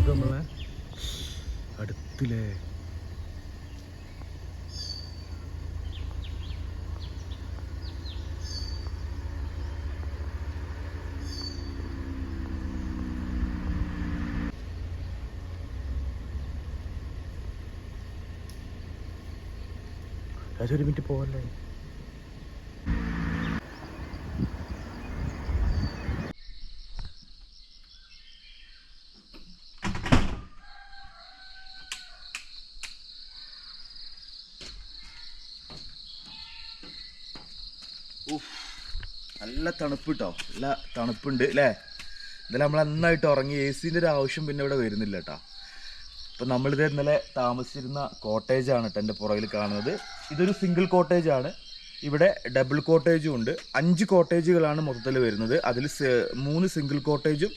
നോക്കാം നമ്മളെ അടുത്തില്ലേ? അതൊരു മിനിറ്റ് പോവല്ലേ? നല്ല തണുപ്പ് കേട്ടോ നല്ല തണുപ്പുണ്ട് അല്ലേ ഇന്നലെ നമ്മൾ നന്നായിട്ട് ഉറങ്ങി. എ സിന്റെ ഒരു ആവശ്യം പിന്നെ ഇവിടെ വരുന്നില്ല കേട്ടോ ഇപ്പം നമ്മളിത് ഇന്നലെ താമസിച്ചിരുന്ന കോട്ടേജാണ് കേട്ടോ എന്റെ പുറകിൽ കാണുന്നത്. ഇതൊരു സിംഗിൾ കോട്ടേജാണ്. ഇവിടെ ഡബിൾ കോട്ടേജും ഉണ്ട്. അഞ്ച് കോട്ടേജുകളാണ് മൊത്തത്തിൽ വരുന്നത്. അതിൽ മൂന്ന് സിംഗിൾ കോട്ടേജും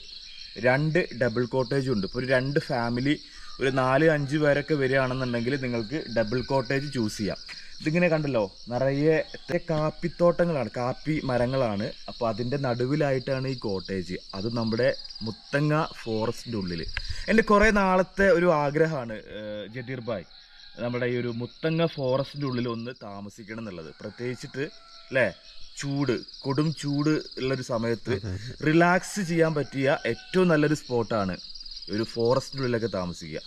രണ്ട് ഡബിൾ കോട്ടേജും ഉണ്ട്. ഇപ്പോൾ ഒരു രണ്ട് ഫാമിലി ഒരു നാല് അഞ്ച് പേരൊക്കെ വരികയാണെന്നുണ്ടെങ്കിൽ നിങ്ങൾക്ക് ഡബിൾ കോട്ടേജ് ചൂസ് ചെയ്യാം. ഇതിങ്ങനെ കണ്ടല്ലോ നിറയെ എത്ര കാപ്പിത്തോട്ടങ്ങളാണ് കാപ്പി മരങ്ങളാണ്. അപ്പോൾ അതിന്റെ നടുവിലായിട്ടാണ് ഈ കോട്ടേജ് അത് നമ്മുടെ മുത്തങ്ങ ഫോറസ്റ്റിന്റെ ഉള്ളിൽ എന്റെ കുറേ നാളത്തെ ഒരു ആഗ്രഹമാണ് ജഡീർ ഭായ്. നമ്മുടെ ഈ ഒരു മുത്തങ്ങ ഫോറസ്റ്റിന്റെ ഉള്ളിൽ ഒന്ന് താമസിക്കണം എന്നുള്ളത്. പ്രത്യേകിച്ചിട്ട് അല്ലേ ചൂട് കൊടും ചൂട് ഉള്ളൊരു സമയത്ത് റിലാക്സ് ചെയ്യാൻ പറ്റിയ ഏറ്റവും നല്ലൊരു സ്പോട്ടാണ് ഒരു ഫോറസ്റ്റിനുള്ളിലൊക്കെ താമസിക്കുക.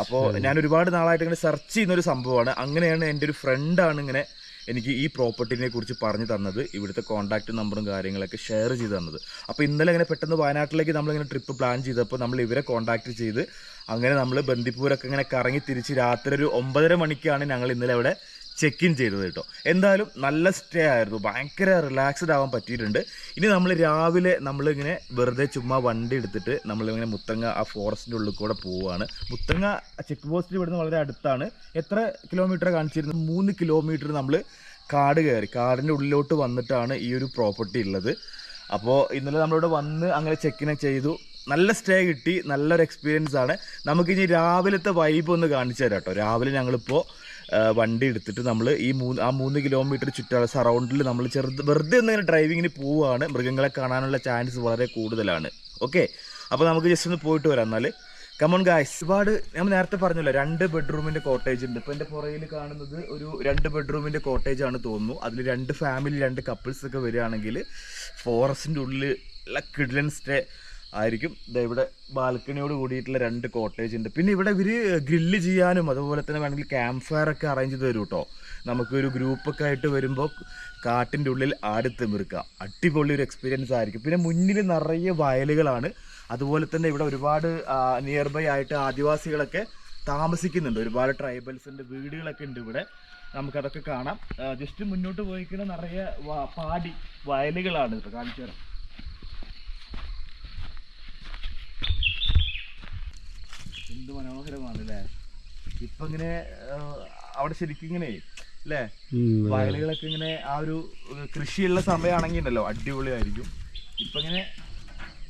അപ്പോൾ ഞാൻ ഒരുപാട് നാളായിട്ട് ഇങ്ങനെ സെർച്ച് ചെയ്യുന്ന ഒരു സംഭവമാണ്. അങ്ങനെയാണ് എന്റെ ഒരു ഫ്രണ്ടാണ് ഇങ്ങനെ എനിക്ക് ഈ പ്രോപ്പർട്ടിനെ കുറിച്ച് പറഞ്ഞു തന്നത്. ഇവിടുത്തെ കോൺടാക്ട് നമ്പറും കാര്യങ്ങളൊക്കെ ഷെയർ ചെയ്ത് തന്നത്. അപ്പോൾ ഇന്നലെ ഇങ്ങനെ പെട്ടെന്ന് വയനാട്ടിലേക്ക് നമ്മളിങ്ങനെ ട്രിപ്പ് പ്ലാൻ ചെയ്തപ്പോൾ നമ്മൾ ഇവരെ കോൺടാക്ട് ചെയ്ത് അങ്ങനെ നമ്മൾ ബന്ദിപ്പൂരൊക്കെ ഇങ്ങനെ കറങ്ങി തിരിച്ച് രാത്രി ഒരു ഒമ്പതര മണിക്കാണ് ഞങ്ങൾ ഇന്നലെ അവിടെ ചെക്ക് ഇൻ ചെയ്തത് കേട്ടോ. എന്തായാലും നല്ല സ്റ്റേ ആയിരുന്നു. ഭയങ്കര റിലാക്സ്ഡ് ആവാൻ പറ്റിയിട്ടുണ്ട്. ഇനി നമ്മൾ രാവിലെ നമ്മളിങ്ങനെ വെറുതെ ചുമ്മാ വണ്ടി എടുത്തിട്ട് നമ്മളിങ്ങനെ മുത്തങ്ങ ആ ഫോറസ്റ്റിന്റെ ഉള്ളിൽ കൂടെ പോവുകയാണ്. മുത്തങ്ങ ചെക്ക് പോസ്റ്റ് ഇവിടുന്ന് വളരെ അടുത്താണ്. എത്ര കിലോമീറ്റർ കാണിച്ചിരുന്നത് മൂന്ന് കിലോമീറ്റർ നമ്മൾ കാട് കയറി. കാടിന്റെ ഉള്ളിലോട്ട് വന്നിട്ടാണ് ഈ ഒരു പ്രോപ്പർട്ടി ഉള്ളത്. അപ്പോൾ ഇന്നലെ നമ്മളിവിടെ വന്ന് അങ്ങനെ ചെക്കിനെ ചെയ്തു. നല്ല സ്റ്റേ കിട്ടി നല്ലൊരു എക്സ്പീരിയൻസ് ആണ്. നമുക്കിനി രാവിലത്തെ വൈബ് ഒന്ന് കാണിച്ചു തരാം കേട്ടോ രാവിലെ ഞങ്ങളിപ്പോൾ വണ്ടി എടുത്തിട്ട് നമ്മൾ ഈ മൂന്ന് ആ മൂന്ന് കിലോമീറ്റർ ചുറ്റാ സറൗണ്ടിൽ നമ്മൾ ചെറുത് വെറുതെ ഒന്നിങ്ങനെ ഡ്രൈവിങ്ങിന് പോവുകയാണ് മൃഗങ്ങളെ കാണാനുള്ള ചാൻസ് വളരെ കൂടുതലാണ്. ഓക്കെ അപ്പോൾ നമുക്ക് ജസ്റ്റ് ഒന്ന് പോയിട്ട് വരാം എന്നാൽ കമോൺ ഗായ്സ് ഒരുപാട് ഞാൻ നേരത്തെ പറഞ്ഞല്ലോ രണ്ട് ബെഡ്റൂമിന്റെ കോട്ടേജ് ഉണ്ട്. ഇപ്പൊ എന്റെ പുറയിൽ കാണുന്നത് ഒരു രണ്ട് ബെഡ്റൂമിന്റെ കോട്ടേജ് ആണ് തോന്നുന്നു. അതിൽ രണ്ട് ഫാമിലി രണ്ട് കപ്പിൾസ് ഒക്കെ വരികയാണെങ്കിൽ ഫോറസ്റ്റിന്റെ ഉള്ളിൽ കിഡ്ലൻ സ്റ്റേ ആയിരിക്കും. ഇവിടെ ബാൽക്കണിയോട് കൂടിയിട്ടുള്ള രണ്ട് കോട്ടേജ് ഉണ്ട്. പിന്നെ ഇവിടെ ഇവർ ഗ്രില്ല് ചെയ്യാനും അതുപോലെ തന്നെ വേണമെങ്കിൽ ക്യാമ്പ് ഫയർ ഒക്കെ അറേഞ്ച് ചെയ്ത് തരും കേട്ടോ നമുക്കൊരു ഗ്രൂപ്പൊക്കെ ആയിട്ട് വരുമ്പോൾ കാട്ടിന്റെ ഉള്ളിൽ ആടി തിമിർക്കാം അടിപൊളി ഒരു എക്സ്പീരിയൻസ് ആയിരിക്കും. പിന്നെ മുന്നിൽ നിറയെ വയലുകളാണ്. അതുപോലെ തന്നെ ഇവിടെ ഒരുപാട് നിയർ ബൈ ആയിട്ട് ആദിവാസികളൊക്കെ താമസിക്കുന്നുണ്ട്. ഒരുപാട് ട്രൈബൽസിന്റെ വീടുകളൊക്കെ ഉണ്ട് ഇവിടെ. നമുക്കതൊക്കെ കാണാം. ജസ്റ്റ് മുന്നോട്ട് പോയിക്കുന്ന നിറയെ പാടി വയലുകളാണ്. ഇപ്പോൾ കാണിച്ചു തരാം. എന്ത് മനോഹരമാണ് അല്ലേ? ഇപ്പൊ ഇങ്ങനെ അവിടെ ശരിക്കും ഇങ്ങനെ അല്ലേ? വയലുകളൊക്കെ ഇങ്ങനെ ആ ഒരു കൃഷിയുള്ള സമയമാണെങ്കിൽ ഉണ്ടല്ലോ അടിപൊളിയായിരിക്കും. ഇപ്പൊ ഇങ്ങനെ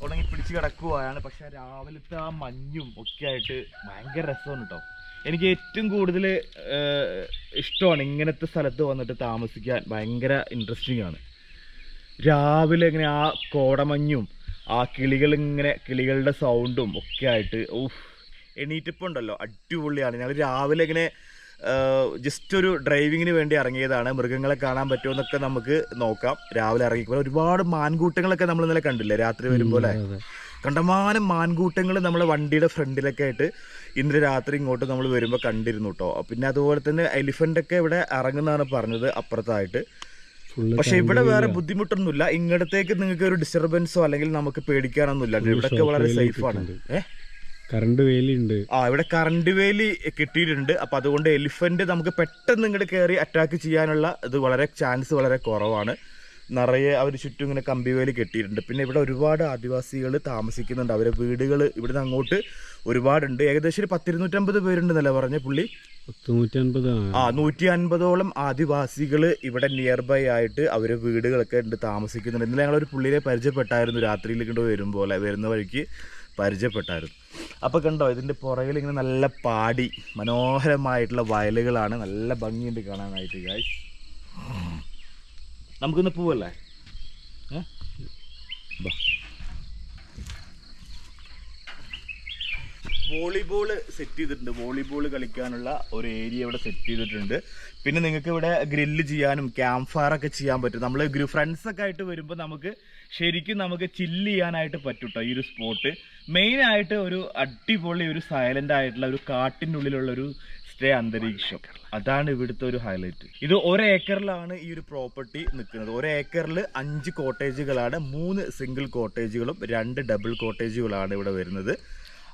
ഉണങ്ങി പിടിച്ച് കിടക്കുവാണ് പക്ഷെ രാവിലത്തെ ആ മഞ്ഞും ഒക്കെ ആയിട്ട് ഭയങ്കര രസമാണ് കേട്ടോ. എനിക്ക് ഏറ്റവും കൂടുതൽ ഇഷ്ടമാണ് ഇങ്ങനത്തെ സ്ഥലത്ത് വന്നിട്ട് താമസിക്കാൻ. ഭയങ്കര ഇൻട്രസ്റ്റിംഗ് ആണ്. രാവിലെ ഇങ്ങനെ ആ കോടമഞ്ഞും ആ കിളികൾ ഇങ്ങനെ കിളികളുടെ സൗണ്ടും ഒക്കെ ആയിട്ട് ഊഫ് എണീറ്റപ്പോൾ ഉണ്ടല്ലോ അടിപൊളിയാണ്. ഞങ്ങൾ രാവിലെ ഇങ്ങനെ ജസ്റ്റ് ഒരു ഡ്രൈവിങ്ങിന് വേണ്ടി ഇറങ്ങിയതാണ്. മൃഗങ്ങളെ കാണാൻ പറ്റുമോ എന്നൊക്കെ നമുക്ക് നോക്കാം. രാവിലെ ഇറങ്ങിക്കുമ്പോൾ ഒരുപാട് മാൻകൂട്ടങ്ങളൊക്കെ നമ്മൾ ഇന്നലെ കണ്ടില്ലേ? രാത്രി വരുമ്പോൾ കണ്ടമാനം മാൻകൂട്ടങ്ങൾ നമ്മളെ വണ്ടിയുടെ ഫ്രണ്ടിലൊക്കെ ആയിട്ട് ഇന്നലെ രാത്രി ഇങ്ങോട്ട് നമ്മൾ വരുമ്പോൾ കണ്ടിരുന്നു കേട്ടോ പിന്നെ അതുപോലെ തന്നെ എലിഫന്റൊക്കെ ഇവിടെ ഇറങ്ങുന്നതാണ് പറഞ്ഞത് അപ്പുറത്തായിട്ട്. പക്ഷെ ഇവിടെ വേറെ ബുദ്ധിമുട്ടൊന്നുമില്ല. ഇങ്ങടത്തേക്ക് നിങ്ങൾക്ക് ഒരു ഡിസ്റ്റർബൻസോ അല്ലെങ്കിൽ നമുക്ക് പേടിക്കാനൊന്നുമില്ല. ഇവിടെയൊക്കെ വളരെ സേഫ് ആണ്. ഏഹ് കറണ്ട് വേലിയുണ്ട്. ആ ഇവിടെ കറണ്ട് വേലി കിട്ടിയിട്ടുണ്ട്. അപ്പൊ അതുകൊണ്ട് എലിഫന്റ് നമുക്ക് പെട്ടെന്ന് ഇങ്ങോട്ട് കയറി അറ്റാക്ക് ചെയ്യാനുള്ള ഇത് വളരെ ചാൻസ് വളരെ കുറവാണ്. നിറയെ അവർ ചുറ്റും ഇങ്ങനെ കമ്പിവേലി കെട്ടിയിട്ടുണ്ട്. പിന്നെ ഇവിടെ ഒരുപാട് ആദിവാസികൾ താമസിക്കുന്നുണ്ട്. അവരെ വീടുകൾ ഇവിടുന്ന് അങ്ങോട്ട് ഒരുപാടുണ്ട്. ഏകദേശം ഒരു പത്തിരുന്നൂറ്റമ്പത് പേരുണ്ടെന്നല്ലേ പറഞ്ഞ പുള്ളി? ആ നൂറ്റി അൻപതോളം ആദിവാസികൾ ഇവിടെ നിയർ ബൈ ആയിട്ട് അവർ വീടുകളൊക്കെ ഉണ്ട് താമസിക്കുന്നുണ്ട്. ഇന്നലെ ഞങ്ങളൊരു പുള്ളിയെ പരിചയപ്പെട്ടായിരുന്നു. രാത്രിയിൽ ഇങ്ങോട്ട് വരുമ്പോൾ വരുന്ന വഴിക്ക് പരിചയപ്പെട്ടായിരുന്നു. അപ്പോൾ കണ്ടോ ഇതിന്റെ പുറകിൽ ഇങ്ങനെ നല്ല പാടി മനോഹരമായിട്ടുള്ള വയലുകളാണ്. നല്ല ഭംഗിയുണ്ട് കാണാനായിട്ട് ഗായ്സ് നമുക്കിന്ന് പോവല്ലേ? വോളിബോൾ സെറ്റ് ചെയ്തിട്ടുണ്ട്. വോളിബോൾ കളിക്കാനുള്ള ഒരു ഏരിയ ഇവിടെ സെറ്റ് ചെയ്തിട്ടുണ്ട്. പിന്നെ നിങ്ങൾക്ക് ഇവിടെ ഗ്രില്ല് ചെയ്യാനും ക്യാമ്പ് ഫയർ ഒക്കെ ചെയ്യാൻ പറ്റും. നമ്മൾ ഗ്രൂ ഫ്രണ്ട്സ് ഒക്കെ ആയിട്ട് വരുമ്പോൾ നമുക്ക് ശരിക്കും നമുക്ക് ചില്ല് ചെയ്യാനായിട്ട് പറ്റൂട്ടോ ഈ ഒരു സ്പോട്ട് മെയിൻ ആയിട്ട് ഒരു അടിപൊളി ഒരു സൈലന്റ് ആയിട്ടുള്ള ഒരു കാട്ടിനുള്ളിലുള്ള ഒരു സ്റ്റേ അന്തരീക്ഷം. അതാണ് ഇവിടുത്തെ ഒരു ഹൈലൈറ്റ് ഇത് ഒരു ഏക്കറിലാണ് ഈ ഒരു പ്രോപ്പർട്ടി നിൽക്കുന്നത് ഒരു ഏക്കറിൽ അഞ്ച് കോട്ടേജുകളാണ് മൂന്ന് സിംഗിൾ കോട്ടേജുകളും രണ്ട് ഡബിൾ കോട്ടേജുകളാണ് ഇവിടെ വരുന്നത്.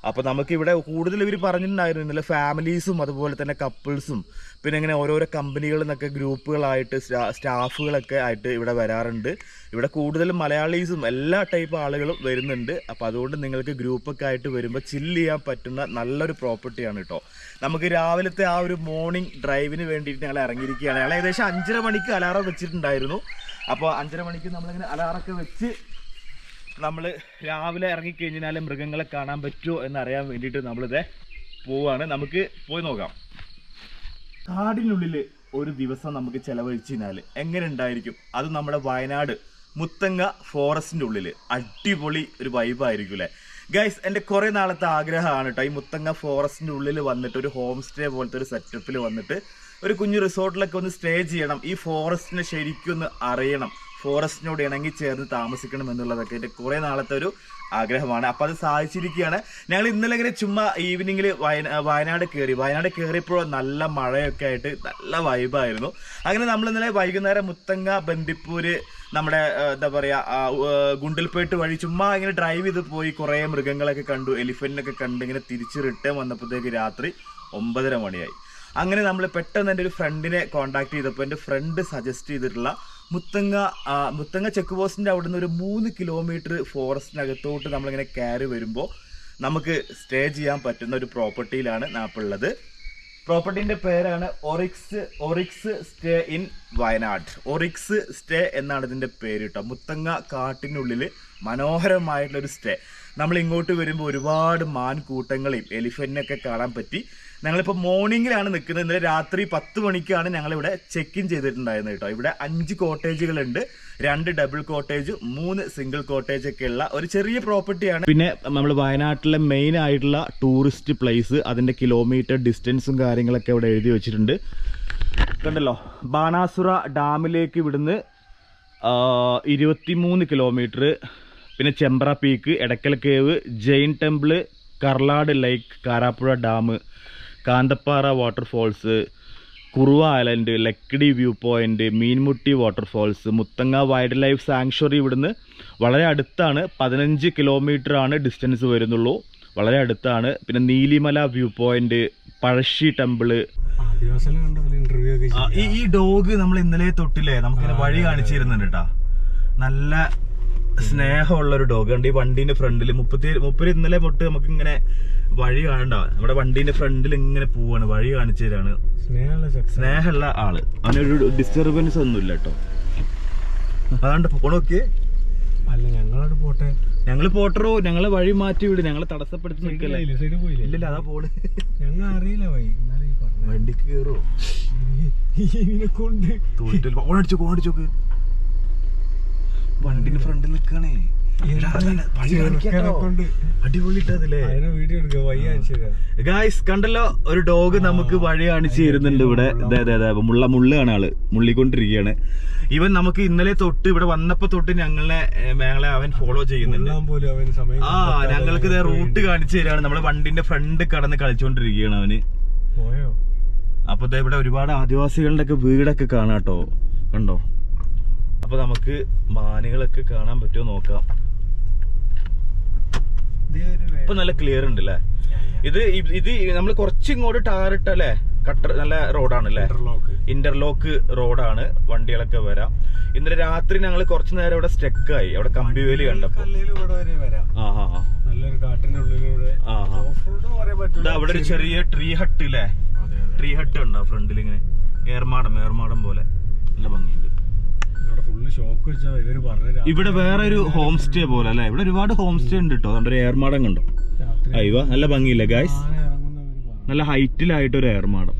അപ്പോൾ നമുക്ക് ഇവിടെ കൂടുതൽ ഇവർ പറഞ്ഞിട്ടുണ്ടായിരുന്നു ഇന്നലെ ഫാമിലീസും അതുപോലെ തന്നെ കപ്പിൾസും. പിന്നെ ഇങ്ങനെ ഓരോരോ കമ്പനികളിൽ നിന്നൊക്കെ ഗ്രൂപ്പുകളായിട്ട് സ്റ്റാ- സ്റ്റാഫുകളൊക്കെ ആയിട്ട് ഇവിടെ വരാറുണ്ട്. ഇവിടെ കൂടുതലും മലയാളീസും എല്ലാ ടൈപ്പ് ആളുകളും വരുന്നുണ്ട്. അപ്പോൾ അതുകൊണ്ട് നിങ്ങൾക്ക് ഗ്രൂപ്പൊക്കെ ആയിട്ട് വരുമ്പോൾ ചില്ല് ചെയ്യാൻ പറ്റുന്ന നല്ലൊരു പ്രോപ്പർട്ടിയാണ് കേട്ടോ നമുക്ക് രാവിലത്തെ ആ ഒരു മോർണിംഗ് ഡ്രൈവിന് വേണ്ടിയിട്ട് ഞങ്ങൾ ഇറങ്ങിയിരിക്കുകയാണ്. ഞങ്ങൾ ഏകദേശം അഞ്ചര മണിക്ക് അലാറം വെച്ചിട്ടുണ്ടായിരുന്നു. അപ്പോൾ അഞ്ചര മണിക്ക് നമ്മളിങ്ങനെ അലാറൊക്കെ വെച്ച് നമ്മൾ രാവിലെ ഇറങ്ങിക്കഴിഞ്ഞാൽ മൃഗങ്ങളെ കാണാൻ പറ്റുമോ എന്നറിയാൻ വേണ്ടിയിട്ട് നമ്മളിത് പോവാണ്. നമുക്ക് പോയി നോക്കാം. കാടിനുള്ളിൽ ഒരു ദിവസം നമുക്ക് ചെലവഴിച്ച് കഴിഞ്ഞാൽ എങ്ങനെ ഉണ്ടായിരിക്കും? അത് നമ്മുടെ വയനാട് മുത്തങ്ങ ഫോറസ്റ്റിന്റെ ഉള്ളിൽ അടിപൊളി ഒരു വൈബായിരിക്കും അല്ലേ? ഗൈസ് എന്റെ കുറേ നാളത്തെ ആഗ്രഹമാണ് കേട്ടോ ഈ മുത്തങ്ങ ഫോറസ്റ്റിന്റെ ഉള്ളിൽ വന്നിട്ട് ഒരു ഹോം സ്റ്റേ പോലത്തെ ഒരു സെറ്റപ്പിൽ വന്നിട്ട് ഒരു കുഞ്ഞു റിസോർട്ടിലൊക്കെ ഒന്ന് സ്റ്റേ ചെയ്യണം. ഈ ഫോറസ്റ്റിനെ ശരിക്കും ഒന്ന് അറിയണം. ഫോറസ്റ്റിനോട് ഇണങ്ങി ചേർന്ന് താമസിക്കണം എന്നുള്ളതൊക്കെ എന്റെ കുറേ നാളത്തെ ഒരു ആഗ്രഹമാണ്. അപ്പോൾ അത് സാധിച്ചിരിക്കുകയാണ്. ഞങ്ങൾ ഇന്നലെ ഇങ്ങനെ ചുമ്മാ ഈവനിങ്ങിൽ വയനാട് കയറി വയനാട് കയറിയപ്പോൾ നല്ല മഴയൊക്കെ ആയിട്ട് നല്ല വൈബായിരുന്നു അങ്ങനെ നമ്മൾ ഇന്നലെ വൈകുന്നേരം മുത്തങ്ങ ബന്ദിപ്പൂര് നമ്മുടെ എന്താ പറയാ ഗുണ്ടിൽപേട്ട് വഴി ചുമ്മാ ഇങ്ങനെ ഡ്രൈവ് ചെയ്ത് പോയി കുറേ മൃഗങ്ങളൊക്കെ കണ്ടു. എലിഫന്റിനൊക്കെ കണ്ട് ഇങ്ങനെ തിരിച്ച് റിട്ടേൺ വന്നപ്പോഴത്തേക്ക് രാത്രി ഒമ്പതര മണിയായി. അങ്ങനെ നമ്മൾ പെട്ടെന്ന് എന്റെ ഒരു ഫ്രണ്ടിനെ കോൺടാക്ട് ചെയ്തപ്പോൾ എന്റെ ഫ്രണ്ട് സജസ്റ്റ് ചെയ്തിട്ടുള്ള മുത്തങ്ങ മുത്തങ്ങ ചെക്ക് പോസ്റ്റിന്റെ അവിടുന്ന് ഒരു മൂന്ന് കിലോമീറ്റർ ഫോറസ്റ്റിനകത്തോട്ട് നമ്മളിങ്ങനെ കയറി വരുമ്പോൾ നമുക്ക് സ്റ്റേ ചെയ്യാൻ പറ്റുന്ന ഒരു പ്രോപ്പർട്ടിയിലാണ് നാപ്പുള്ളത്. പ്രോപ്പർട്ടിന്റെ പേരാണ് Oryx Oryx stay in Wayanad. Oryx stay എന്നാണ് ഇതിന്റെ പേര് കേട്ടോ. മുത്തങ്ങ കാട്ടിനുള്ളിൽ മനോഹരമായിട്ടുള്ളൊരു സ്റ്റേ. നമ്മൾ ഇങ്ങോട്ട് വരുമ്പോൾ ഒരുപാട് മാൻകൂട്ടങ്ങളെയും എലിഫന്റിനൊക്കെ കാണാൻ പറ്റി. ഞങ്ങളിപ്പോൾ മോർണിംഗിലാണ് നിൽക്കുന്നത്. ഇന്നലെ രാത്രി പത്ത് മണിക്കാണ് ഞങ്ങളിവിടെ ചെക്ക് ഇൻ ചെയ്തിട്ടുണ്ടായിരുന്നത് കേട്ടോ. ഇവിടെ അഞ്ച് കോട്ടേജുകളുണ്ട്. രണ്ട് ഡബിൾ കോട്ടേജ് മൂന്ന് സിംഗിൾ കോട്ടേജ് ഒക്കെ ഉള്ള ഒരു ചെറിയ പ്രോപ്പർട്ടിയാണ് പിന്നെ നമ്മൾ വയനാട്ടിലെ മെയിൻ ആയിട്ടുള്ള ടൂറിസ്റ്റ് പ്ലേസ് അതിന്റെ കിലോമീറ്റർ ഡിസ്റ്റൻസും കാര്യങ്ങളൊക്കെ ഇവിടെ എഴുതി വെച്ചിട്ടുണ്ട്. കണ്ടല്ലോ ബാണാസുര ഡാമിലേക്ക് ഇവിടുന്ന് ഇരുപത്തിമൂന്ന് കിലോമീറ്റർ പിന്നെ Chembra peak Edakkal cave Jain temple Karlad lake Karapuzha dam Kanthanpara waterfalls Kuruva island Lakkidi view point Meenmutty waterfalls Muthanga wildlife sanctuary ഇവിടുന്ന് വളരെ അടുത്താണ് പതിനഞ്ച് കിലോമീറ്റർ ആണ് ഡിസ്റ്റൻസ് വരുന്നുള്ളൂ. വളരെ അടുത്താണ്. പിന്നെ Neelimala view point Pazhassi temple. ഈ ഡോഗ് നമ്മൾ ഇന്നലെ തൊട്ടില്ലേ നമുക്കിങ്ങനെ വഴി കാണിച്ചിരുന്നുണ്ട് കേട്ടാ നല്ല സ്നേഹമുള്ള ഒരു ഡോഗ് ഉണ്ട് ഈ വണ്ടീന്റെ ഫ്രണ്ടിൽ മുപ്പത്തി മുപ്പത് ഇന്നലെ തൊട്ട് നമുക്ക് ഇങ്ങനെ വഴി കാണണ്ട. നമ്മുടെ വണ്ടീന്റെ ഫ്രണ്ടിൽ ഇങ്ങനെ പോവാണ് വഴി കാണിച്ചു തരാണ്. സ്നേഹമുള്ള ആൾ. അവനൊരു ഡിസ്റ്റർബൻസ് ഒന്നുമില്ല കേട്ടോ. അതാണ്ട് പോണോക്കെ അല്ല ഞങ്ങളോട് പോട്ടെ. ഞങ്ങൾ പോട്ടറോ ഞങ്ങളെ വഴി മാറ്റി വിട് ഞങ്ങളെ തടസ്സപ്പെടുത്തി നിൽക്കല്ലേ ഇല്ലില്ല അതാ പോണ് ഞങ്ങൾ അറിയില്ല വൈ ഇന്നലെ ഈ പറഞ്ഞു വണ്ടിക്ക് കേറോ ഇതിനെ കൊണ്ട്. തോറ്റില്ല ഓണടിച്ചോ ഓണടിച്ചോക്ക് വണ്ടിന്റെ ഫ്രണ്ടിൽ നിൽക്കണേ കൊണ്ട് അടിപൊളിട്ടതില്ലേ അതിനെ വീഡിയോ എടുക്കുക വൈ അയച്ചു നിൽക്കണേ. ഗായ്സ് കണ്ടല്ലോ ഒരു ഡോഗ് നമുക്ക് വഴി കാണിച്ചു തരുന്നുണ്ട് ഇവിടെ മുള്ള മുള്ളാണ് ആൾ. മുള്ളിക്കൊണ്ടിരിക്കുകയാണ്. ഇവൻ നമുക്ക് ഇന്നലെ തൊട്ട് ഇവിടെ വന്നപ്പോ തൊട്ട് ഞങ്ങളെ മേളെ ഞങ്ങളെ അവൻ ഫോളോ ചെയ്യുന്നുണ്ട്. ആ ഞങ്ങൾക്ക് ഇതേ റൂട്ട് കാണിച്ചു തരാണ്. നമ്മുടെ വണ്ടിന്റെ ഫ്രണ്ട് കടന്ന് കളിച്ചോണ്ടിരിക്കുകയാണ് അവന്. അപ്പൊ ഇവിടെ ഒരുപാട് ആദിവാസികളുടെ ഒക്കെ വീടൊക്കെ കാണാട്ടോ കണ്ടോ? അപ്പൊ നമുക്ക് മാനുകളൊക്കെ കാണാൻ പറ്റുമോ നോക്കാം. ഇപ്പൊ നല്ല ക്ലിയർ ഉണ്ട് അല്ലേ ഇത് ഇത് നമ്മൾ കുറച്ച് ഇങ്ങോട്ട് ടാറിട്ടല്ലേ കട്ടർ നല്ല റോഡാണ് അല്ലേ ഇന്റർലോക്ക് റോഡാണ്. വണ്ടികളൊക്കെ വരാം. ഇന്നലെ രാത്രി ഞങ്ങൾ കുറച്ചു നേരം ഇവിടെ സ്റ്റെക്കായി അവിടെ കമ്പി വേലി കണ്ടപ്പോ. അവിടെ ഒരു ചെറിയ ട്രീ ഹട്ട് ഇല്ലേ? ട്രീ ഹട്ട് ഉണ്ടോ? ഫ്രണ്ടിൽ ഇങ്ങനെ ഏർമാടം ഏർമാടം പോലെ. നല്ല ഭംഗിയുണ്ട്. ഇവിടെ വേറെ ഒരു ഹോം സ്റ്റേ പോലെ അല്ലേ? ഇവിടെ ഒരുപാട് ഹോം സ്റ്റേ ഉണ്ട് കേട്ടോ ഒരു ഏർമാടം കണ്ടോ? അയ്യോ നല്ല ഭംഗിയില്ലേ ഗായ്സ് നല്ല ഹൈറ്റിലായിട്ട് ഒരു ഏർമാടം.